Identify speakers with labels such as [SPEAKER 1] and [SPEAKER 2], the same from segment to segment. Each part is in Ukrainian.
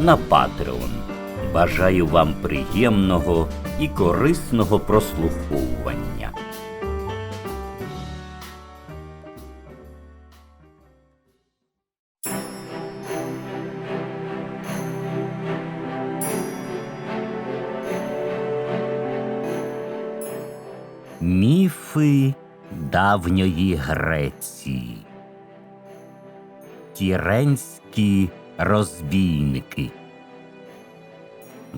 [SPEAKER 1] на Patreon. Бажаю вам приємного і корисного прослуховування. Міфи давньої Греції. Тіренські розбійники.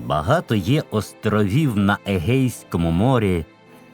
[SPEAKER 1] Багато є островів на Егейському морі,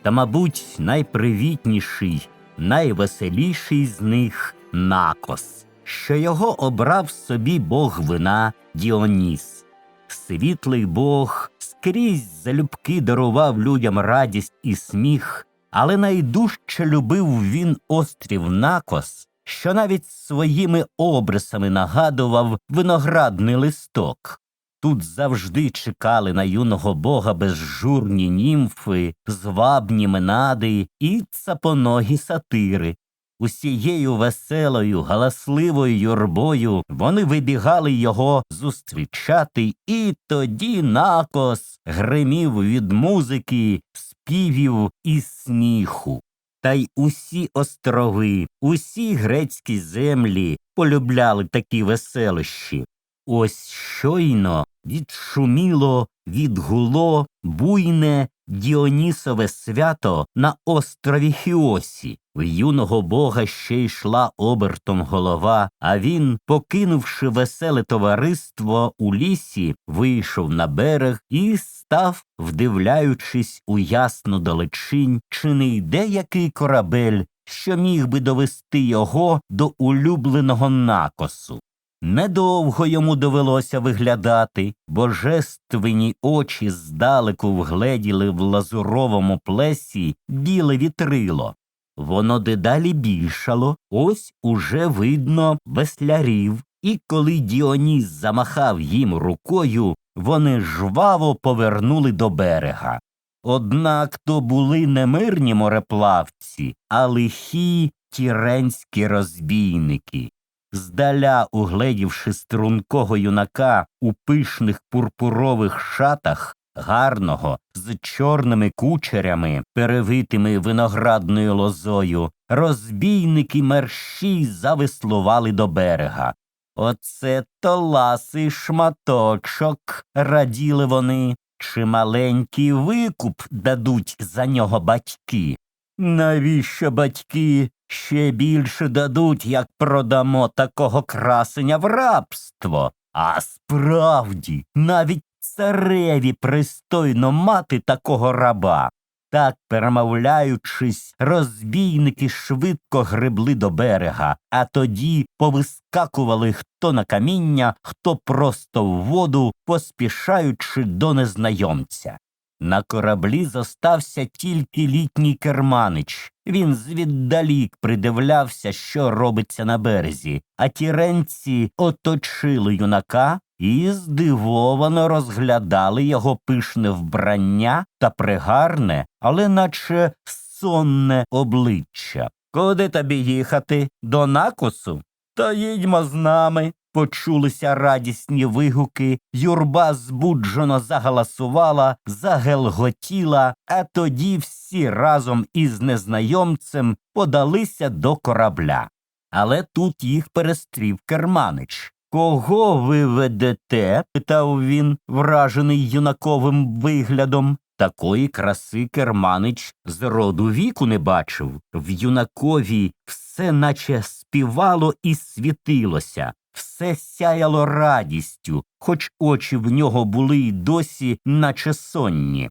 [SPEAKER 1] та, мабуть, найпривітніший, найвеселіший з них Накос, що його обрав собі бог вина Діоніс. Світлий бог скрізь залюбки дарував людям радість і сміх, але найдужче любив він острів Накос, що навіть своїми обрисами нагадував виноградний листок. Тут завжди чекали на юного бога безжурні німфи, звабні менади і цапоногі сатири. Усією веселою, галасливою юрбою вони вибігали його зустрічати, і тоді накос гримів від музики, співів і сміху. Та й усі острови, усі грецькі землі полюбляли такі веселощі. Ось щойно відшуміло, відгуло буйне Діонісове свято на острові Хіосі. В юного бога ще йшла обертом голова, а він, покинувши веселе товариство у лісі, вийшов на берег і став, вдивляючись у ясну далечінь, чи не йде який корабель, що міг би довести його до улюбленого накосу. Недовго йому довелося виглядати, божественні очі здалеку вгледіли в лазуровому плесі біле вітрило. Воно дедалі більшало, ось уже видно веслярів, і коли Діоніс замахав їм рукою, вони жваво повернули до берега. Однак то були не мирні мореплавці, а лихі тіренські розбійники. Здаля, угледівши стрункого юнака у пишних пурпурових шатах, гарного, з чорними кучерями, перевитими виноградною лозою, розбійники мерщій завеслували до берега. Оце то ласий шматочок, раділи вони, чи маленький викуп дадуть за нього батьки. Навіщо батьки ще більше дадуть, як продамо такого красення в рабство? А справді, навіть цареві пристойно мати такого раба. Так, перемовляючись, розбійники швидко гребли до берега, а тоді повискакували хто на каміння, хто просто в воду, поспішаючи до незнайомця. На кораблі зостався тільки літній керманич. Він звіддалік придивлявся, що робиться на березі, а тіренці оточили юнака і здивовано розглядали його пишне вбрання та пригарне, але наче сонне обличчя. Куди тобі їхати? До накосу? Та їдьмо з нами. Почулися радісні вигуки, юрба збуджено загаласувала, загелготіла, а тоді всі разом із незнайомцем подалися до корабля. Але тут їх перестрів керманич. Кого ви ведете? питав він, вражений юнаковим виглядом. Такої краси керманич з роду віку не бачив. В юнакові все наче співало і світилося, все сяяло радістю, хоч очі в нього були й досі, наче сонні.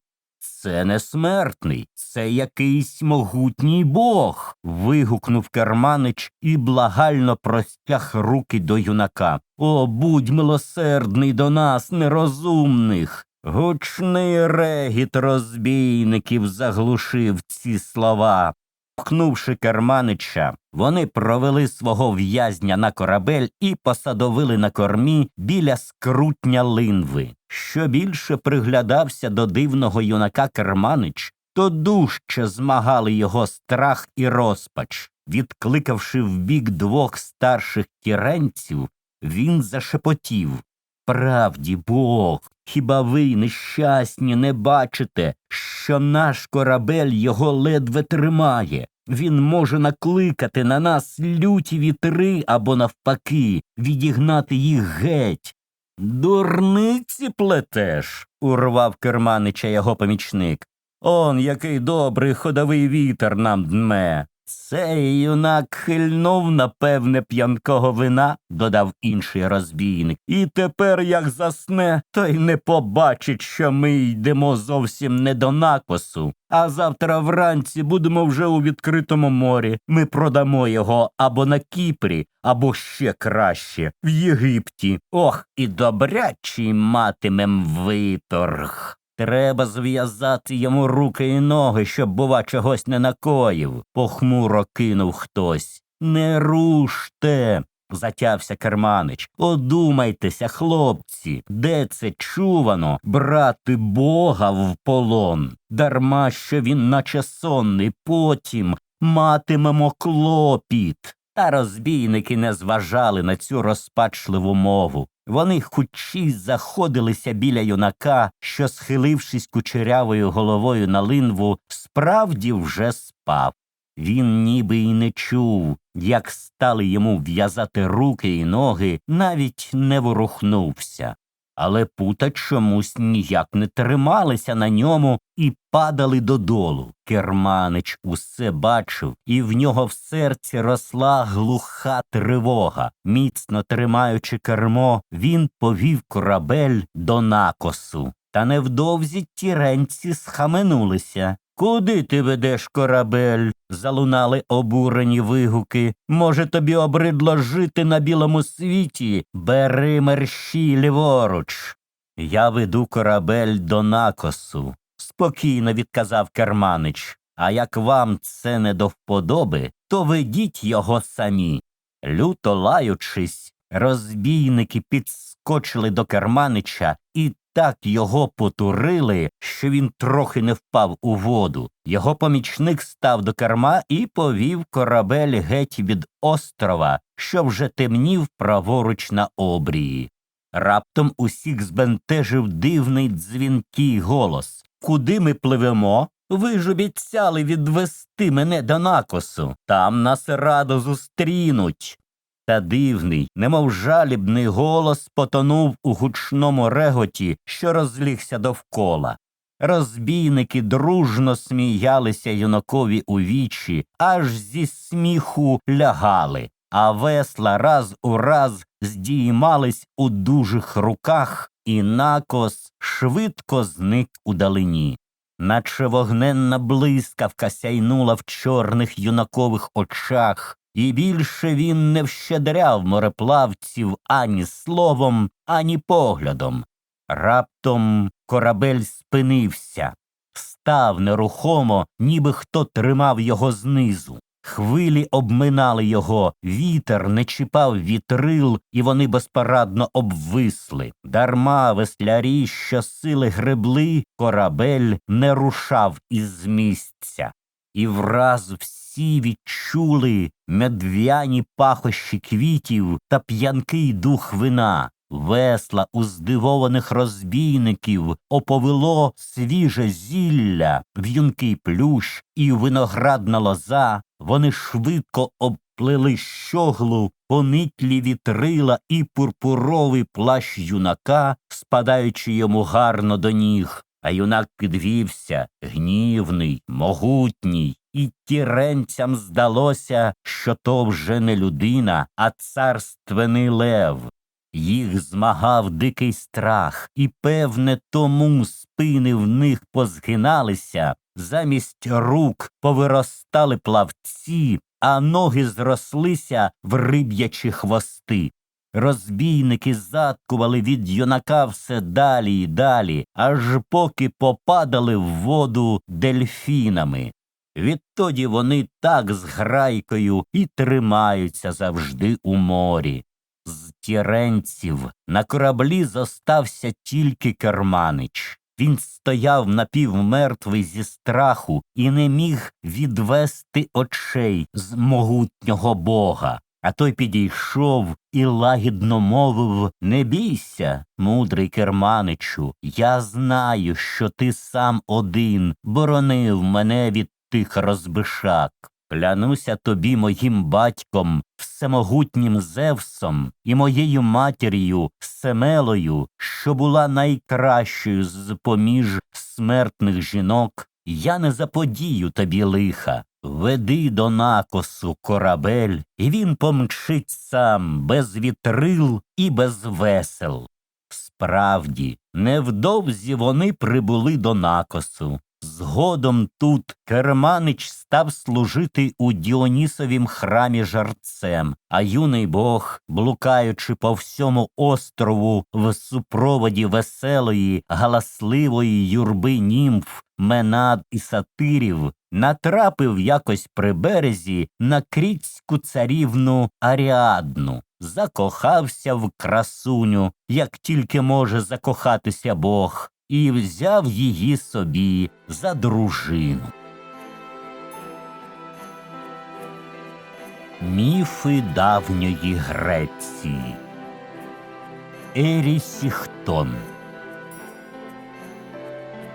[SPEAKER 1] Це не смертний, це якийсь могутній бог. вигукнув керманич і благально простяг руки до юнака. О, будь милосердний до нас, нерозумних. Гучний регіт розбійників заглушив ці слова. Пхнувши керманича, вони провели свого в'язня на корабель і посадовили на кормі біля скрутня линви. Що більше приглядався до дивного юнака керманич, то дужче змагали його страх і розпач. Відкликавши вбік двох старших тіренців, він зашепотів Правді Бог, хіба ви, нещасні, не бачите, що наш корабель його ледве тримає? Він може накликати на нас люті вітри або, навпаки, відігнати їх геть. Дурниці плетеш, урвав керманича його помічник. Он який добрий ходовий вітер нам дме. Цей юнак хильнув, напевне, п'янкого вина, додав інший розбійник. І тепер, як засне, то й не побачить, що ми йдемо зовсім не до накосу. А завтра вранці будемо вже у відкритому морі. Ми продамо його або на Кіпрі, або ще краще в Єгипті. Ох, і добрячий матимем виторг. Треба зв'язати йому руки і ноги, щоб, бува, чогось не накоїв, похмуро кинув хтось. Не руште. Затявся керманич. Одумайтеся, хлопці, де це чувано брати бога в полон, дарма що він, наче сонний, потім матимемо клопіт. Та розбійники не зважали на цю розпачливу мову. Вони хучі заходилися біля юнака, що, схилившись кучерявою головою на линву, справді вже спав. Він ніби й не чув, як стали йому в'язати руки і ноги, навіть не ворухнувся але пута чомусь ніяк не трималися на ньому і падали додолу. Керманич усе бачив, і в нього в серці росла глуха тривога. Міцно тримаючи кермо, він повів корабель до накосу. Та невдовзі тіренці схаменулися. Куди ти ведеш корабель? Залунали обурені вигуки. Може, тобі обридло жити на білому світі? Бери мерщій ліворуч. Я веду корабель до накосу, спокійно відказав Керманич. А як вам це не до вподоби, то ведіть його самі. Люто лаючись, розбійники підскочили до Керманича так його потурили, що він трохи не впав у воду. Його помічник став до керма і повів корабель геть від острова, що вже темнів праворуч на обрії. Раптом усіх збентежив дивний дзвінкий голос Куди ми пливемо? Ви ж обіцяли відвести мене до накосу. Там нас радо зустрінуть. Та дивний, немов жалібний голос потонув у гучному реготі, що розлігся довкола. Розбійники дружно сміялися юнакові у вічі, аж зі сміху лягали, а весла раз у раз здіймались у дужих руках, і накос швидко зник у далині. Наче вогненна блискавка сяйнула в чорних юнакових очах, і більше він не вщедряв мореплавців ані словом, ані поглядом. Раптом корабель спинився, став нерухомо, ніби хто тримав його знизу. Хвилі обминали його, вітер не чіпав вітрил, і вони безпарадно обвисли. Дарма веслярі, що сили гребли, корабель не рушав із місця. І враз всі відчули медв'яні пахощі квітів та п'янкий дух вина. Весла у здивованих розбійників оповело свіже зілля, в'юнкий плющ і виноградна лоза. Вони швидко обплили щоглу, понитлі вітрила і пурпуровий плащ юнака, спадаючи йому гарно до ніг. А юнак підвівся, гнівний, могутній, і тіренцям здалося, що то вже не людина, а царственний лев. Їх змагав дикий страх, і, певне, тому спини в них позгиналися, замість рук повиростали плавці, а ноги зрослися в риб'ячі хвости. Розбійники заткували від юнака все далі й далі, аж поки попадали в воду дельфінами. Відтоді вони так з грайкою і тримаються завжди у морі. З тіренців на кораблі зостався тільки керманич. Він стояв напівмертвий зі страху і не міг відвести очей з могутнього бога. А той підійшов і лагідно мовив Не бійся, мудрий керманичу, я знаю, що ти сам один боронив мене від тих розбишак. Клянуся тобі моїм батьком, всемогутнім Зевсом і моєю матір'ю Семелою, що була найкращою з поміж смертних жінок, я не заподію тобі лиха. Веди до накосу корабель, і він помчить сам без вітрил і без весел. Справді, невдовзі вони прибули до накосу. Згодом тут керманич став служити у Діонісовім храмі жарцем, а юний бог, блукаючи по всьому острову в супроводі веселої, галасливої юрби німф, менад і сатирів, натрапив якось при березі на крітську царівну Аріадну. Закохався в красуню, як тільки може закохатися Бог, і взяв її собі за дружину. Міфи давньої Греції Ерісіхтон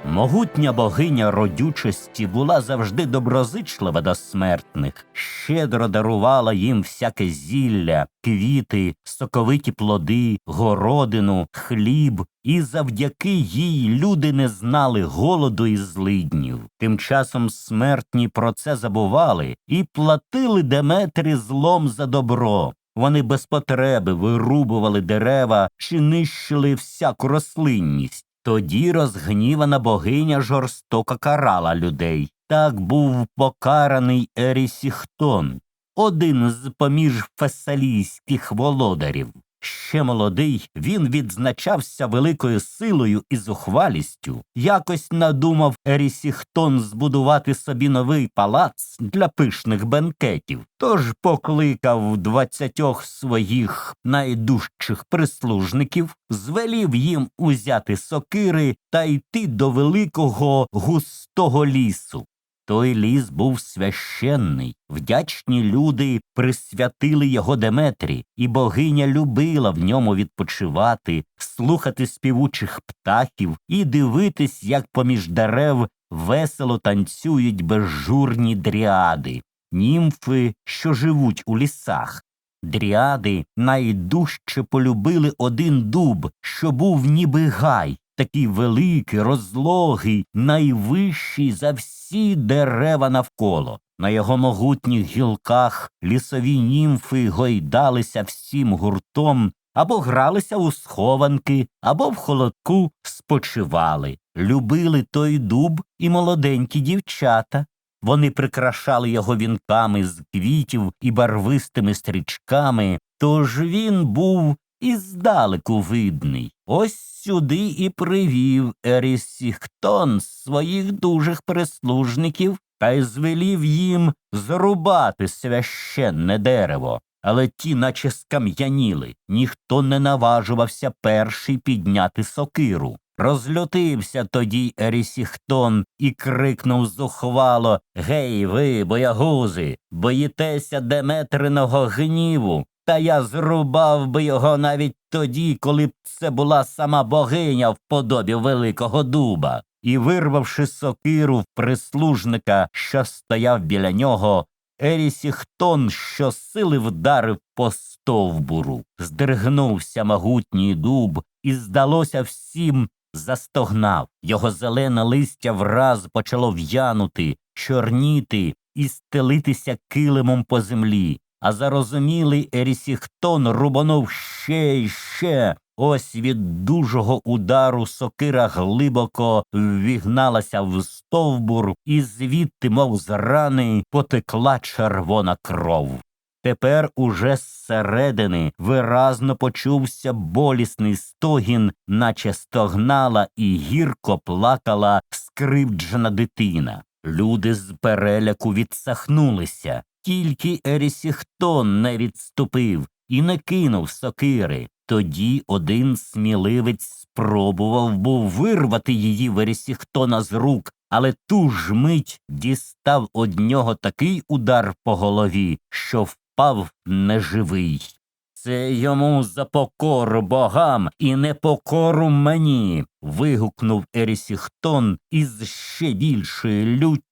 [SPEAKER 1] Могутня богиня родючості була завжди доброзичлива до смертних, щедро дарувала їм всяке зілля, квіти, соковиті плоди, городину, хліб, і завдяки їй люди не знали голоду і злиднів. Тим часом смертні про це забували і платили Деметрі злом за добро. Вони без потреби вирубували дерева чи нищили всяку рослинність. Тоді розгнівана богиня жорстоко карала людей. Так був покараний Ерісіхтон, один з поміж фесалійських володарів. Ще молодий, він відзначався великою силою і зухвалістю. Якось надумав Ерісіхтон збудувати собі новий палац для пишних бенкетів, тож покликав двадцятьох своїх найдужчих прислужників, звелів їм узяти сокири та йти до великого густого лісу. Той ліс був священний, вдячні люди присвятили його Деметрі, і богиня любила в ньому відпочивати, слухати співучих птахів і дивитись, як поміж дерев весело танцюють безжурні дріади, німфи, що живуть у лісах. Дріади найдужче полюбили один дуб, що був ніби гай, такий великий, розлогий, найвищий за всі дерева навколо. На його могутніх гілках лісові німфи гойдалися всім гуртом або гралися у схованки, або в холодку спочивали, любили той дуб і молоденькі дівчата. Вони прикрашали його вінками з квітів і барвистими стрічками, тож він був і здалеку видний. Ось сюди і привів Ерісіхтон своїх дужих прислужників та й звелів їм зрубати священне дерево. Але ті, наче скам'яніли, ніхто не наважувався перший підняти сокиру. Розлютився тоді Ерісіхтон і крикнув зухвало Гей, ви, боягузи, боїтеся Деметриного гніву. Та я зрубав би його навіть тоді, коли б це була сама богиня в подобі Великого дуба. І, вирвавши сокиру в прислужника, що стояв біля нього, Ерісіхтон щосили вдарив по стовбуру. Здригнувся могутній дуб, і, здалося всім, застогнав. Його зелене листя враз почало в'янути, чорніти і стелитися килимом по землі. А зарозумілий Ерісіхтон рубанув ще й ще. Ось від дужого удару сокира глибоко ввігналася в стовбур, і звідти, мов з рани, потекла червона кров. Тепер уже зсередини виразно почувся болісний стогін, наче стогнала і гірко плакала скривджена дитина. Люди з переляку відсахнулися, тільки Ерісіхтон не відступив і не кинув сокири. Тоді один сміливець спробував був вирвати її в Ерісіхтона з рук, але ту ж мить дістав од нього такий удар по голові, що впав неживий. Це йому за покору богам і непокору мені. вигукнув Ерісіхтон із ще більшою люттю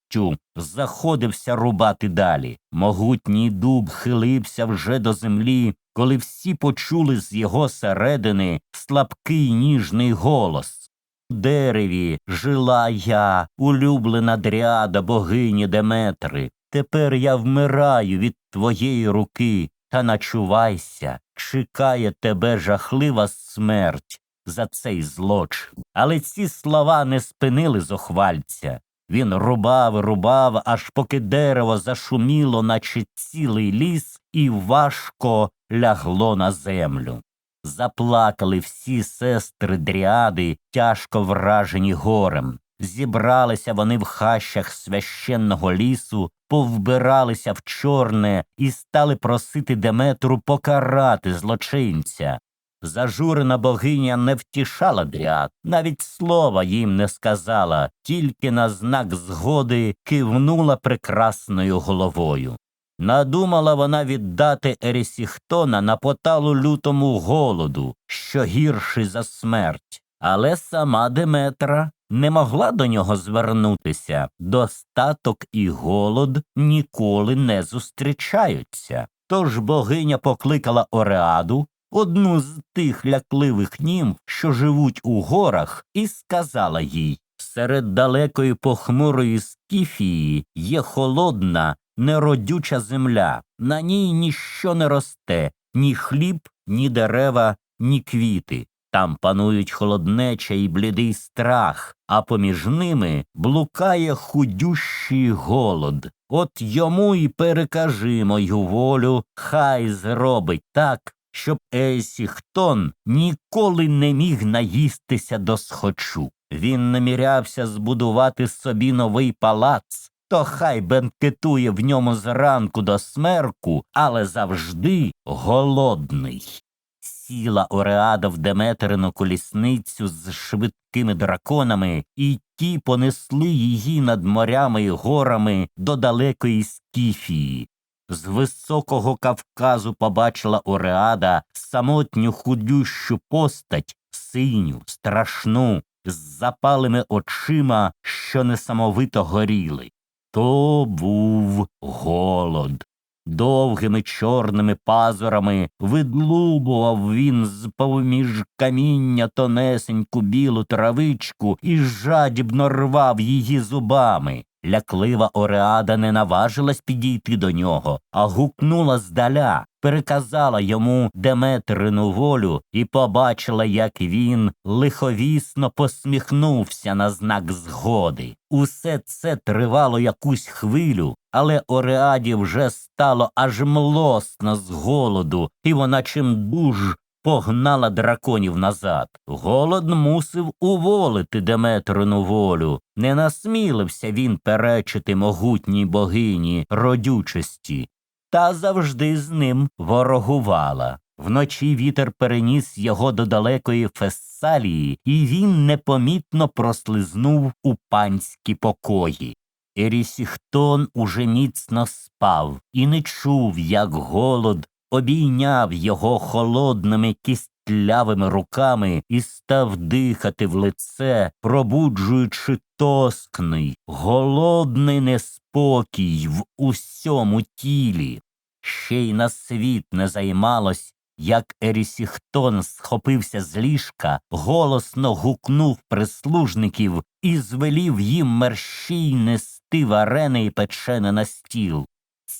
[SPEAKER 1] заходився рубати далі. Могутній дуб хилився вже до землі, коли всі почули з його середини слабкий ніжний голос. У Дереві жила я, улюблена дряда богині Деметри. Тепер я вмираю від твоєї руки, та начувайся, чекає тебе жахлива смерть за цей злочин. Але ці слова не спинили зохвальця. Він рубав, рубав, аж поки дерево зашуміло, наче цілий ліс, і важко лягло на землю. Заплакали всі сестри дріади, тяжко вражені горем. Зібралися вони в хащах священного лісу, повбиралися в чорне і стали просити Деметру покарати злочинця. Зажурена богиня не втішала дряд, навіть слова їм не сказала, тільки на знак згоди кивнула прекрасною головою. Надумала вона віддати Ерісіхтона на поталу лютому голоду, що гірший за смерть, але сама Деметра не могла до нього звернутися. Достаток і голод ніколи не зустрічаються. Тож богиня покликала Ореаду, одну з тих лякливих німф, що живуть у горах, і сказала їй серед далекої похмурої скіфії є холодна, неродюча земля, на ній ніщо не росте, ні хліб, ні дерева, ні квіти. Там панують холоднеча і блідий страх, а поміж ними блукає худющий голод. От йому й перекажи мою волю, хай зробить так, щоб Есіхтон ніколи не міг наїстися до схочу. Він намірявся збудувати собі новий палац, то хай бенкетує в ньому зранку до смерку, але завжди голодний. Сіла Ореада в Деметерину колісницю з швидкими драконами, і ті понесли її над морями й горами до далекої Скіфії. З високого Кавказу побачила Ореада самотню худющу постать, синю, страшну, з запалими очима, що несамовито горіли. То був голод. Довгими чорними пазурами видлубував він з поміж каміння тонесеньку білу травичку і жадібно рвав її зубами. Ляклива Ореада не наважилась підійти до нього, а гукнула здаля, переказала йому Деметрину волю і побачила, як він лиховісно посміхнувся на знак згоди. Усе це тривало якусь хвилю, але Ореаді вже стало аж млосно з голоду, і вона чим дуж погнала драконів назад. Голод мусив уволити Деметрину волю. Не насмілився він перечити могутній богині родючості, та завжди з ним ворогувала. Вночі вітер переніс його до далекої Фессалії, і він непомітно прослизнув у панські покої. Ерісіхтон уже міцно спав і не чув, як голод обійняв його холодними кістлявими руками і став дихати в лице, пробуджуючи тоскний, голодний неспокій в усьому тілі. Ще й на світ не займалось. Як Ерісіхтон схопився з ліжка, голосно гукнув прислужників і звелів їм мерщій нести варене і печене на стіл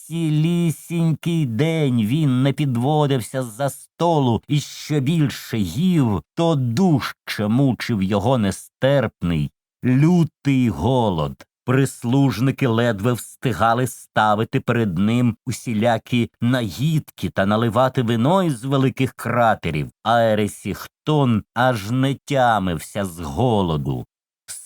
[SPEAKER 1] цілісінький день він не підводився з-за столу і що більше їв, то дужче мучив його нестерпний, лютий голод. Прислужники ледве встигали ставити перед ним усілякі наїдки та наливати вино із великих кратерів, а Ересіхтон аж не тямився з голоду.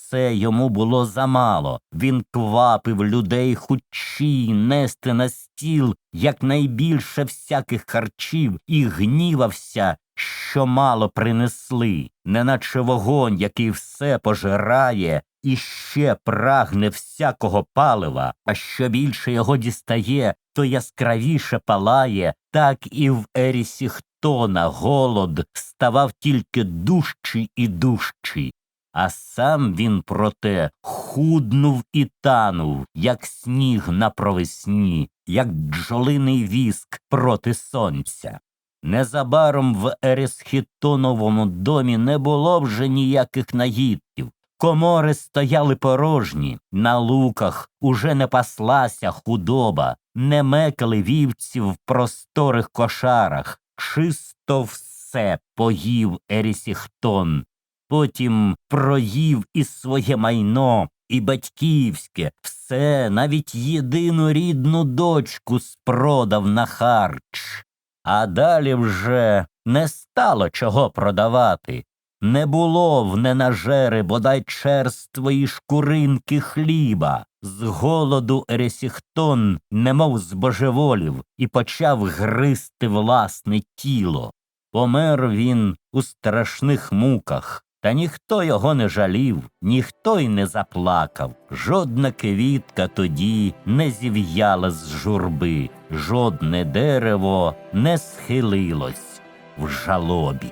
[SPEAKER 1] Все йому було замало. Він квапив людей хучі нести на стіл якнайбільше всяких харчів і гнівався, що мало принесли, неначе вогонь, який все пожирає, і ще прагне всякого палива, а що більше його дістає, то яскравіше палає, так і в Ерісіхтона голод ставав тільки дужчий і дужчий. А сам він, проте, худнув і танув, як сніг на провесні, як бджолиний віск проти сонця. Незабаром в Ересхітоновому домі не було вже ніяких наїдків. Комори стояли порожні, на луках уже не паслася худоба, не мекали вівці в просторих кошарах, чисто все поїв Ерісіхтон, потім проїв і своє майно, і батьківське, все, навіть єдину рідну дочку спродав на харч. А далі вже не стало чого продавати. Не було в ненажери бодай черствої шкуринки хліба. З голоду Ересіхтон немов збожеволів і почав гризти власне тіло. Помер він у страшних муках, та ніхто його не жалів, ніхто й не заплакав. Жодна квітка тоді не зів'яла з журби, жодне дерево не схилилось в жалобі.